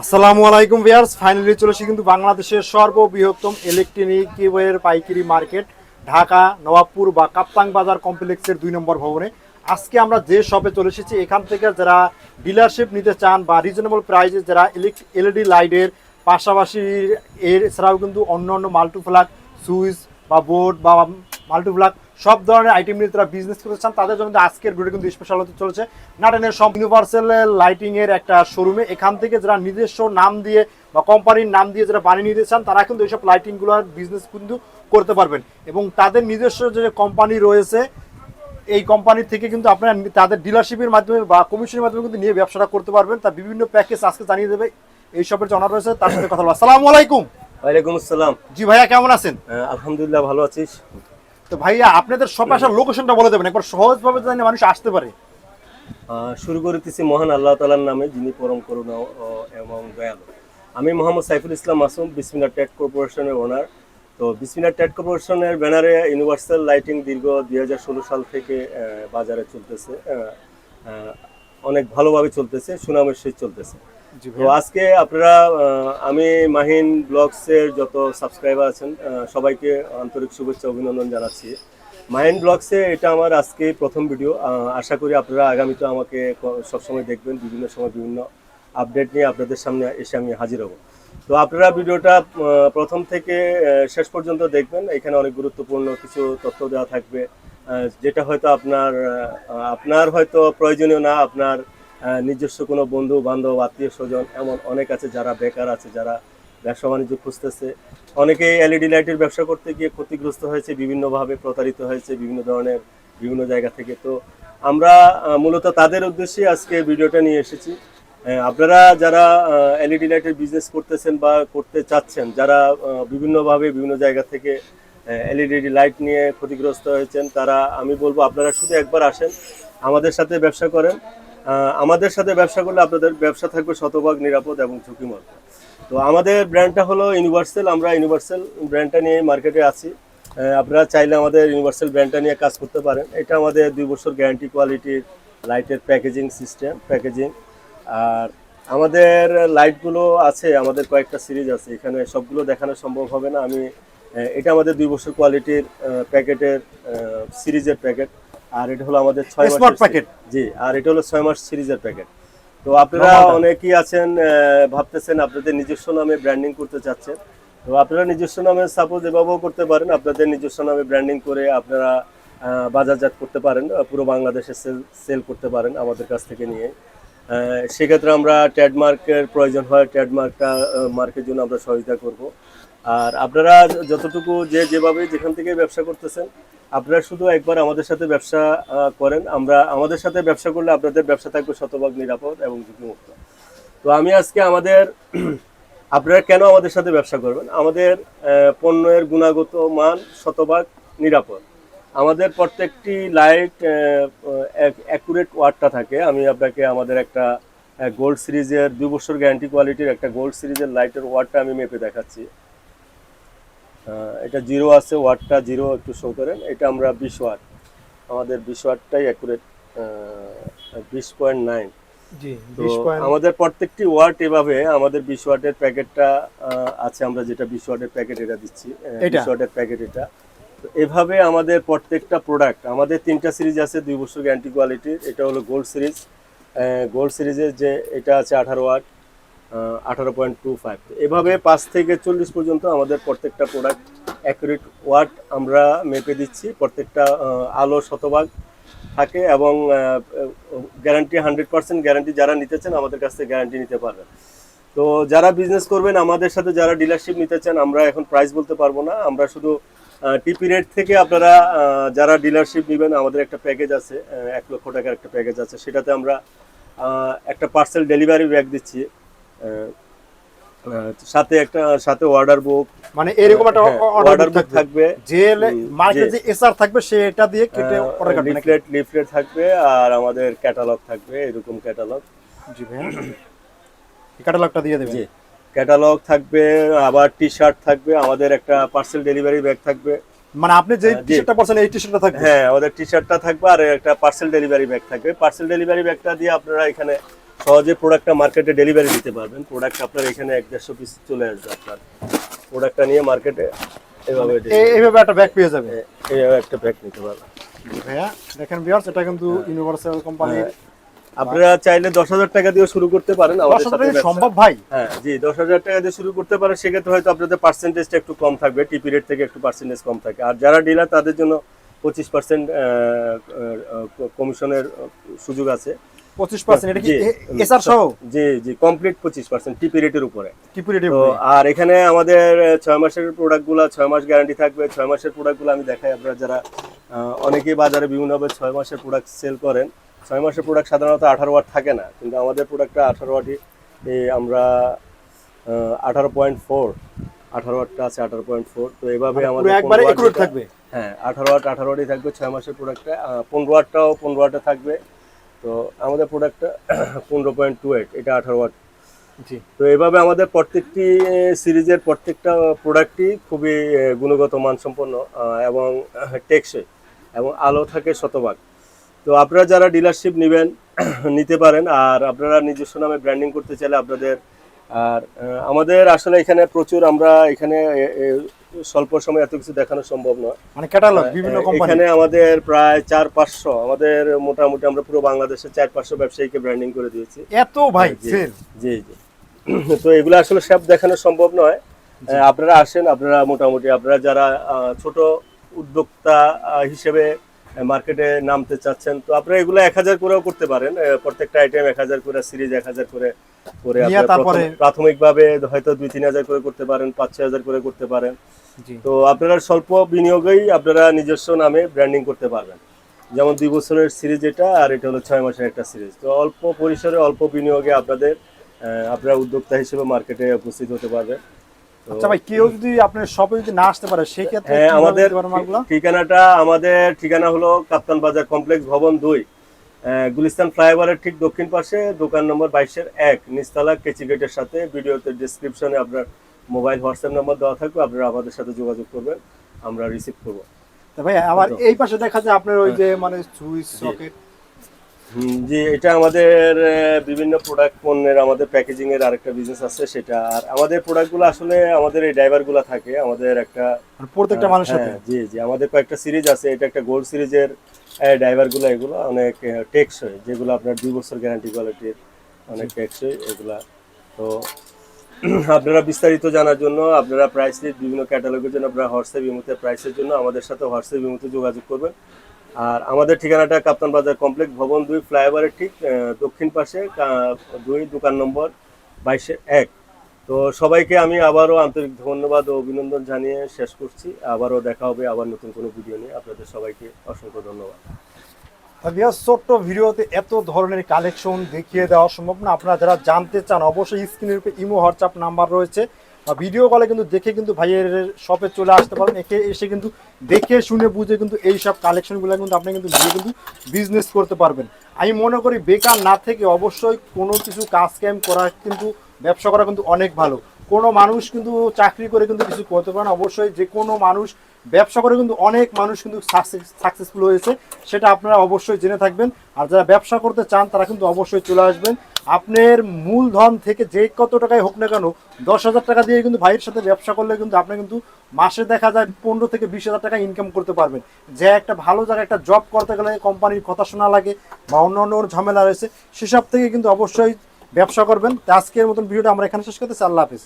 আসসালামু আলাইকুম viewers finally চলেছি কিন্তু বাংলাদেশের সর্ববৃহত্তম ইলেকট্রনিক বইয়ের পাইকারি মার্কেট ঢাকা, নবাবপুর বা কাপ্তাং বাজার কমপ্লেক্সের দুই নম্বর ভবনে। আজকে আমরা যে শপে চলে এসেছি, এখান থেকে যারা ডিলারশিপ নিতে চান বা রিজনেবল প্রাইসে যারা এলইডি লাইটের পাশাপাশি এর এছাড়াও কিন্তু অন্য অন্য মাল্টিপ্লাক সুইচ বা বোর্ড বা মাল্টিপ্লাক সব ধরনের আইটেম নিয়ে তারা বিজনেস করতে চান তাদের জন্য আজকের ভিডিও কিন্তু স্পেশাল হতে চলেছে। নাটেনের সব ইউনিভার্সাল লাইটিং এর একটা শোরুমে এখান থেকে যারা নিজস্ব নাম দিয়ে বা কোম্পানির নাম দিয়ে যারা বানিয়ে নিতে চান তারা কিন্তু এইসব লাইটিং লাইটিংগুলোর বিজনেস কিন্তু করতে পারবেন। এবং তাদের নিজস্ব যে কোম্পানি রয়েছে এই কোম্পানি থেকে কিন্তু আপনারা তাদের ডিলারশিপের মাধ্যমে বা কমিশনের মাধ্যমে কিন্তু নিয়ে ব্যবসাটা করতে পারবেন। তার বিভিন্ন প্যাকেজ আজকে জানিয়ে দেবে। এই সবের যে অনার রয়েছে তার সাথে কথা বলব। আসসালামু আলাইকুম। ওয়ালাইকুম আসসালাম। জি ভাইয়া কেমন আছেন? আলহামদুলিল্লাহ ভালো আছিস? তো ভাইয়া, আপনাদের সব আসার লোকেশনটা বলে দেবেন, একবার সহজভাবে জানি মানুষ আসতে পারে। শুরু করিতেছি মহান আল্লাহ তালার নামে, যিনি পরম করুণা এবং দয়ালু। আমি মোহাম্মদ সাইফুল ইসলাম মাসুম বিসমিনা টেট কর্পোরেশনের ওনার তো বিসমিনা টেট কর্পোরেশনের ব্যানারে ইউনিভার্সাল লাইটিং দীর্ঘ দুই হাজার ষোলো সাল থেকে বাজারে চলতেছে অনেক ভালোভাবে চলতেছে, সুনামের সহিত চলতেছে। তো আজকে আপনারা আমি মাহিন ব্লগসের যত সাবস্ক্রাইবার আছেন সবাইকে আন্তরিক শুভেচ্ছা অভিনন্দন জানাচ্ছি। মাহিন ব্লগসে এটা আমার আজকে প্রথম ভিডিও। আশা করি আপনারা আগামীতে আমাকে সবসময় দেখবেন বিভিন্ন সময় বিভিন্ন আপডেট নিয়ে আপনাদের সামনে এসে আমি হাজির হব। তো আপনারা ভিডিওটা প্রথম থেকে শেষ পর্যন্ত দেখবেন। এখানে অনেক গুরুত্বপূর্ণ কিছু তথ্য দেওয়া থাকবে। যেটা হয়তো আপনার আপনার হয়তো প্রয়োজনীয় না আপনার নিজস্ব কোনো বন্ধু, বান্ধব, আত্মীয় স্বজন, এমন অনেক আছে যারা বেকার আছে, যারা ব্যবসা বাণিজ্য খুঁজতেছে। অনেকে এলইডি লাইটের ব্যবসা করতে গিয়ে ক্ষতিগ্রস্ত হয়েছে, বিভিন্নভাবে প্রতারিত হয়েছে, বিভিন্ন ধরনের, বিভিন্ন জায়গা থেকে। তো আমরা মূলত তাদের উদ্দেশ্যে আজকে ভিডিওটা নিয়ে এসেছি। আপনারা যারা এলইডি লাইটের বিজনেস করতেছেন বা করতে চাচ্ছেন, যারা বিভিন্নভাবে বিভিন্ন জায়গা থেকে এলইডি লাইট নিয়ে ক্ষতিগ্রস্ত হয়েছেন, তারা, আমি বলব আপনারা শুধু একবার আসেন, আমাদের সাথে ব্যবসা করেন। আমাদের সাথে ব্যবসা করলে আপনাদের ব্যবসা থাকবে শতভাগ নিরাপদ এবং ঝুঁকিমুক্ত। তো আমাদের ব্র্যান্ডটা হলো ইউনিভার্সাল আমরা ইউনিভার্সাল ব্র্যান্ডটা নিয়ে মার্কেটে আছি। আপনারা চাইলে আমাদের ইউনিভার্সাল ব্র্যান্ডটা নিয়ে কাজ করতে পারেন। এটা আমাদের দুই বছর গ্যারান্টি কোয়ালিটির লাইটের প্যাকেজিং সিস্টেম প্যাকেজিং আর আমাদের লাইটগুলো আছে, আমাদের কয়েকটা সিরিজ আছে। এখানে সবগুলো দেখানো সম্ভব হবে না। আমি এটা আমাদের দুই বছর কোয়ালিটির প্যাকেটের সিরিজের প্যাকেট আর এটা হলো আমাদের ছয় মাসের packet। জি আর এটা হলো ছয় মাস সিরিজের প্যাকেট তো আপনারা অনেকেই আছেন ভাবতেছেন আপনাদের নিজস্ব নামে ব্র্যান্ডিং করতে চাচ্ছেন। তো আপনারা নিজস্ব নামে সাপোজ এভাবেও করতে পারেন আপনাদের নিজস্ব নামে ব্র্যান্ডিং করে আপনারা বাজারজাত করতে পারেন পুরো বাংলাদেশে সেল সেল করতে পারেন আমাদের কাছ থেকে নিয়ে। সেক্ষেত্রে আমরা ট্রেডমার্কের প্রয়োজন হয় ট্রেডমার্কটা মার্কের জন্য আমরা সহযোগিতা করব। আর আপনারা যতটুকু যে যেভাবে যেখান থেকে ব্যবসা করতেছেন, আপনারা শুধু একবার আমাদের সাথে ব্যবসা করেন। আমরা আমাদের সাথে ব্যবসা করলে আপনাদের ব্যবসা থাকবে শতভাগ নিরাপদ এবং ঝুঁকিমুক্ত। তো আমি আজকে আমাদের, আপনারা কেন আমাদের সাথে ব্যবসা করবেন? আমাদের পণ্যের গুণাগত মান শতভাগ নিরাপদ। আমাদের প্রত্যেকটি লাইট অ্যাকুরেট ওয়াটটা থাকে। আমি আপনাকে আমাদের একটা গোল্ড সিরিজের দুই বছর গ্যারান্টি কোয়ালিটির একটা গোল্ড সিরিজের লাইটের ওয়াটটা আমি মেপে দেখাচ্ছি। এটা জিরো আছে ওয়াটটা জিরো একটু শো করেন। এটা আমরা বিশ ওয়াট। আমাদের বিশ ওয়াটটাই অ্যাকুরেট বিশ পয়েন্ট নাইন আমাদের প্রত্যেকটি ওয়াট এভাবে আমাদের বিশ ওয়াটের প্যাকেটটা আছে আমরা যেটা বিশ ওয়াটের প্যাকেট এটা দিচ্ছি? বিশ ওয়াটের প্যাকেট এটা। তো এভাবে আমাদের প্রত্যেকটা প্রোডাক্ট আমাদের তিনটা সিরিজ আছে দুই বছর গ্যারান্টি কোয়ালিটির এটা হলো গোল্ড সিরিজ গোল্ড সিরিজের যে এটা আছে আঠারো ওয়াট আঠারো পয়েন্ট টু ফাইভ এভাবে পাঁচ থেকে চল্লিশ পর্যন্ত আমাদের প্রত্যেকটা প্রোডাক্ট অ্যাকুরেট ওয়াট আমরা মেপে দিচ্ছি। প্রত্যেকটা আলো শতভাগ থাকে এবং গ্যারান্টি হান্ড্রেড পার্সেন্ট গ্যারান্টি যারা নিতেছেন আমাদের কাছ থেকে গ্যারান্টি নিতে পারবেন। তো যারা বিজনেস করবেন, আমাদের সাথে যারা ডিলারশিপ নিতে চান, আমরা এখন প্রাইস বলতে পারব না। আমরা শুধু টিপি রেট থেকে আপনারা যারা ডিলারশিপ নেবেন, আমাদের একটা প্যাকেজ আছে এক লক্ষ টাকার একটা প্যাকেজ আছে। সেটাতে আমরা একটা পার্সেল ডেলিভারি ব্যাগ দিচ্ছি। সাথে একটা সাথে অর্ডার বুক মানে এরকম একটা অর্ডার অর্ডার বুক থাকবে। যে মার্কেট যে এসআর থাকবে সেটা দিয়ে কেটে অর্ডার নাকি? লিফলেট লিফলেট থাকবে আর আমাদের ক্যাটালগ থাকবে এরকম ক্যাটালগ জি এই ক্যাটালগটা দিয়ে দেবেন। জি ক্যাটালগ থাকবে আবার টি শার্ট থাকবে আমাদের একটা পার্সেল ডেলিভারি ব্যাগ থাকবে। মানে আপনি যে হ্যাঁ। টি-শার্টটা পরছেন এই টি-শার্টটা থাকবে? হ্যাঁ আমাদের টি শার্টটা থাকবে আর একটা পার্সেল ডেলিভারি ব্যাগ থাকবে। পার্সেল ডেলিভারি ব্যাগটা দিয়ে আপনারা এখানে সহজে প্রোডাক্টটা মার্কেটে ডেলিভারি দিতে পারবেন। প্রোডাক্ট আপনার এখানে এক দেড়শো পিস চলে আসবে আপনার। প্রোডাক্টটা নিয়ে মার্কেটে এভাবে এইভাবে একটা ব্যাগ পেয়ে যাবে এইভাবে একটা প্যাক নিতে পারবেন। ভাইয়া দেখেন ভিউয়ার্স এটা কিন্তু ইউনিভার্সাল কোম্পানি হ্যাঁ। আপনারা চাইলে দশ হাজার টাকা দিয়ে শুরু করতে পারেন। আমাদের সাথে সম্ভব ভাই? হ্যাঁ জি দশ হাজার টাকা দিয়ে শুরু করতে পারেন। সেক্ষেত্রে হয়তো আপনাদের পার্সেন্টেজটা একটু কম থাকবে। টিপি রেট থেকে একটু পার্সেন্টেজ কম থাকে। আর যারা ডিলার তাদের জন্য পঁচিশ পার্সেন্ট কমিশনের সুযোগ আছে। পঁচিশ পার্সেন্ট এটা কি এসআর সহ? জি জি কমপ্লিট পঁচিশ পার্সেন্ট টিপি রেটের উপরে। কিপুরেটিভ তো আর এখানে আমাদের আহ, ছয় মাসের প্রোডাক্টগুলো ছয় মাস গ্যারান্টি থাকবে। ছয় মাসের প্রোডাক্টগুলো আমি দেখাই আপনারা যারা অনেকেই বাজারে বিভিন্নভাবে ছয় মাসের প্রোডাক্ট সেল করেন। ছয় মাসের প্রোডাক্ট সাধারণত আঠারো ওয়াট থাকে না কিন্তু আমাদের প্রোডাক্টটা আঠারো ওয়াটই আমরা আঠারো পয়েন্ট ফোর আঠারো ওয়াটটা আছে আঠারো পয়েন্ট ফোর তো এভাবে আমাদের একবারে একুরেট থাকবে? হ্যাঁ আঠারো ওয়াট আঠারো ওয়াটই থাকবে ছয় মাসের প্রোডাক্টটা পনেরো ওয়াটটাও পনেরো ওয়াটে থাকবে। তো আমাদের প্রোডাক্টটা পনেরো পয়েন্ট টু এইট এটা আঠারো ওয়াট জি। তো এভাবে আমাদের প্রত্যেকটি সিরিজের প্রত্যেকটা প্রোডাক্টই খুবই গুণগত মানসম্পন্ন এবং টেকসই এবং আলো থাকে শতভাগ। তো আপনারা যারা ডিলারশিপ নেবেন নিতে পারেন আর আপনারা নিজস্ব নামে ব্র্যান্ডিং করতে চাইলে আপনাদের আর আমাদের আসলে এখানে প্রচুর আমরা এখানে স্বল্প সময় এত কিছু দেখানো সম্ভব নয়। মানে ক্যাটালগ বিভিন্ন কোম্পানি এখানে আমাদের প্রায় চার পাঁচশো আমাদের মোটামুটি আমরা পুরো বাংলাদেশে চার পাঁচশো ব্যবসায়ীকে ব্র্যান্ডিং করে দিয়েছি। এত ভাই জি। সেল জি জি। তো এগুলো আসলে সব দেখানো সম্ভব নয়। আপনারা আসেন আপনারা মোটামুটি আপনারা যারা ছোট উদ্যোক্তা হিসেবে মার্কেটে নামতে চাচ্ছেন তো আপনারা এগুলো এক হাজার করেও করতে পারেন। প্রত্যেকটা আইটেম এক হাজার করে সিরিজ এক হাজার করে করে তারপরে- প্রাথমিকভাবে হয়তো দুই তিন হাজার করে করতে পারেন পাঁচ ছয় হাজার করে করতে পারেন। তো আপনারা স্বল্প বিনিয়োগেই আপনারা নিজস্ব নামে ব্র্যান্ডিং করতে পারবেন। যেমন দুই বছরের সিরিজ এটা আর এটা হলো ছয় মাসের একটা সিরিজ তো অল্প পরিসরে অল্প বিনিয়োগে আপনাদের আপনারা উদ্যোক্তা হিসেবে মার্কেটে উপস্থিত হতে পারবেন। আচ্ছা ভাই কেউ যদি আপনার শপে যদি না আসতে পারে সেই ক্ষেত্রে হ্যাঁ আমাদের? ঠিকানাটা আমাদের ঠিকানা হলো কাপ্তান বাজার কমপ্লেক্স ভবন দুই। গুলিস্তান ফ্লাইওভারের ঠিক দক্ষিণ পাশে দোকান নম্বর বাইশের এক নিস্তালা কেচি গেটের সাথে। ভিডিওতে ডিসক্রিপশনে আপনার মোবাইল হোয়াটসঅ্যাপ নম্বর দেওয়া থাকবে আপনারা আমাদের সাথে যোগাযোগ করবেন আমরা রিসিভ করব। তা ভাই আমার এই পাশে দেখা যায় আপনার ওই যে মানে সুইচ সকেট জি এটা আমাদের বিভিন্ন প্রোডাক্ট পণ্যের আমাদের প্যাকেজিং এর আরেকটা বিজনেস আছে সেটা আর আমাদের প্রোডাক্টগুলো আসলে আমাদের এই ড্রাইভারগুলো থাকে আমাদের একটা মানে প্রত্যেকটা মানুষের সাথে হ্যাঁ, জি জি আমাদের কয়েকটা সিরিজ আছে এটা একটা গোল্ড সিরিজের ড্রাইভারগুলো এগুলো অনেক টেকসই যেগুলো আপনার দুই বছর গ্যারান্টি কোয়ালিটির অনেক টেকসই এগুলা। তো আপনারা বিস্তারিত জানার জন্য আপনারা প্রাইস বিভিন্ন ক্যাটালগের জন্য আপনারা হোয়াটসঅ্যাপ ইমুতে প্রাইসের জন্য আমাদের সাথে হোয়াটসঅ্যাপ ইমুতে যোগাযোগ করবেন। আর আমাদের ঠিকানাটা কাপ্তান বাজার কমপ্লেক্স ভবন দুই ফ্লাইওভারের ঠিক দক্ষিণ পাশে দুই, দোকান নম্বর বাইশে এক। তো সবাইকে আমি আবারও আন্তরিক ধন্যবাদ ও অভিনন্দন জানিয়ে শেষ করছি। আবারও দেখা হবে আবার নতুন কোনো ভিডিও নিয়ে। আপনাদের সবাইকে অসংখ্য ধন্যবাদ। ছোট্ট ভিডিওতে এত ধরনের কালেকশন দেখিয়ে দেওয়া সম্ভব না। আপনারা যারা জানতে চান, অবশ্যই স্ক্রিনের উপরে ইমো, হোয়াটসঅ্যাপ নাম্বার রয়েছে। ভিডিও কলে কিন্তু দেখে কিন্তু ভাইয়ের শপে চলে আসতে পারেন। একে এসে কিন্তু দেখে শুনে বুঝে কিন্তু এই সব কালেকশনগুলো কিন্তু আপনি কিন্তু নিজে কিন্তু বিজনেস করতে পারবেন। আমি মনে করি বেকার না থেকে অবশ্যই কোনো কিছু কাজ ক্যাম করা কিন্তু, ব্যবসা করা কিন্তু অনেক ভালো। কোনো মানুষ কিন্তু চাকরি করে কিন্তু কিছু করতে পারে অবশ্যই যে কোনো মানুষ ব্যবসা করে কিন্তু অনেক মানুষ কিন্তু সাকসেসফুল হয়েছে, সেটা আপনারা অবশ্যই জেনে থাকবেন। আর যারা ব্যবসা করতে চান, তারা কিন্তু অবশ্যই চলে আসবেন। আপনার মূলধন থেকে যে কত টাকায় হোক না কেন, দশ হাজার টাকা দিয়ে কিন্তু ভাইয়ের সাথে ব্যবসা করলে কিন্তু আপনি কিন্তু মাসে দেখা যায় পনেরো থেকে বিশ হাজার টাকা ইনকাম করতে পারবেন। যে একটা ভালো জায়গায় একটা জব করতে গেলে কোম্পানির কথা শোনা লাগে বা অন্য অন্য ঝামেলা রয়েছে, সেসব থেকে কিন্তু অবশ্যই ব্যবসা করবেন। তো আজকের মতন ভিডিওটা আমরা এখানে শেষ করতেছি। আল্লাহ হাফিজ।